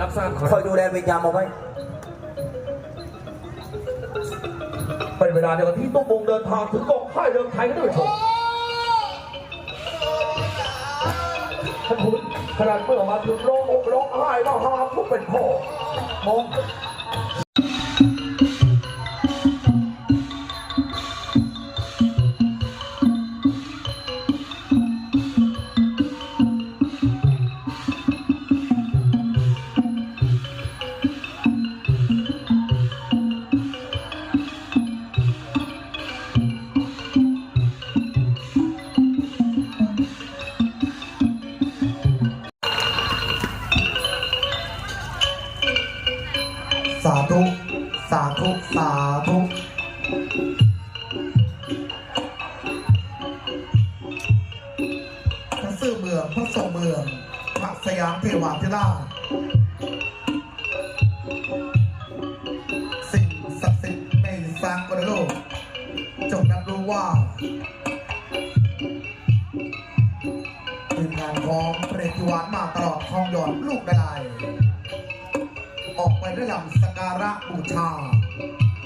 รับทราบขอคอยดูแลเวรยามเอาไว้เป็นเวลาเดียวกันที่ตุ้มมงเดินทางถึงกองค่ายเรืองไทยกันด้วยชมท่านคุณขนาดเมื่อมาถึงร้องอกร้องไห้มาหาผู้เป็นพ่อมอง สาธุ สาธุ สาธุพระซื่อเมืองพระทรงเมืองพระสยามเทวาธิราชสิ่งศักดิ์สิทธิ์ในสร้างกระโลกจงรับรู้ว่าทีมงานของเปรติวานมาตลอดทองหยอดลูกกระได ออกไปด้วยลำสการะบูชา 16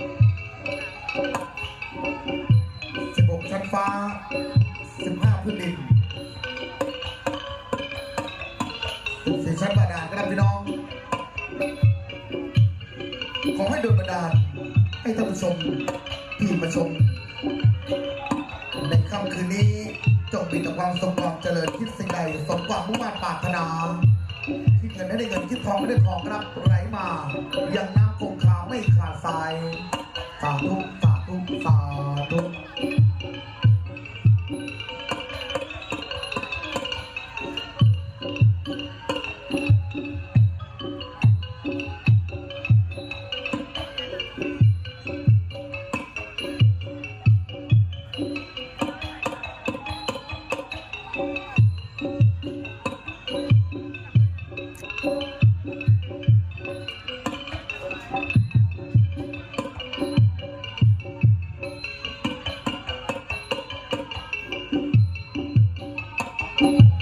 ชั้นฟ้า 15 พื้นดิน14ชั้นบาดาลก็ได้พี่น้อง ขอให้โดนบันดาล ให้ท่านผู้ชมที่มาชม ในค่ำคืนนี้จงมีแต่ความสมความเจริญคิดสิ่งใดสมความมุ่งมั่นปรารถนา คิดเงินให้ได้เงินคิดทองไม่ได้ทองรับไหลมา ยังน้ำคงคาไม่ขาดสายสาธุสาธุสาธุ เว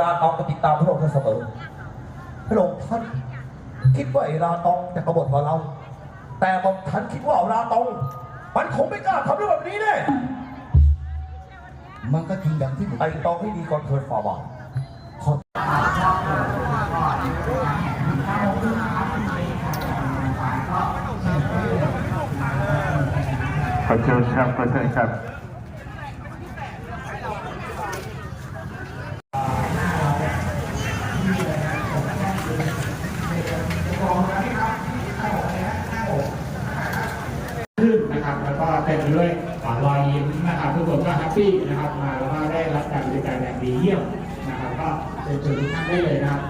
ลาตองก็ติดตามพระองค์ท่านเสมอ พระองค์ท่านคิดว่าไอ้ลาตองจะกบฏต่อเรา แต่หม่อมฉันคิดว่าลาตอง มันคงไม่กล้าทำเรื่องแบบนี้แน่มันก็จริงอย่างที่ผมไอ้ตองให้ดีก่อนเถิดฝ่าบาทขอขอเชิญครับขอเชิญครับ ขึ้นนะครับแล้วก็เต็มไปด้วย รอยยิ้มนะครับทุกคนก็แฮปปี้นะครับมาแล้วก็ได้รับการบริการอย่างดีเยี่ยมนะครับก็เชิญชวนทุกท่านได้เลยนะครับ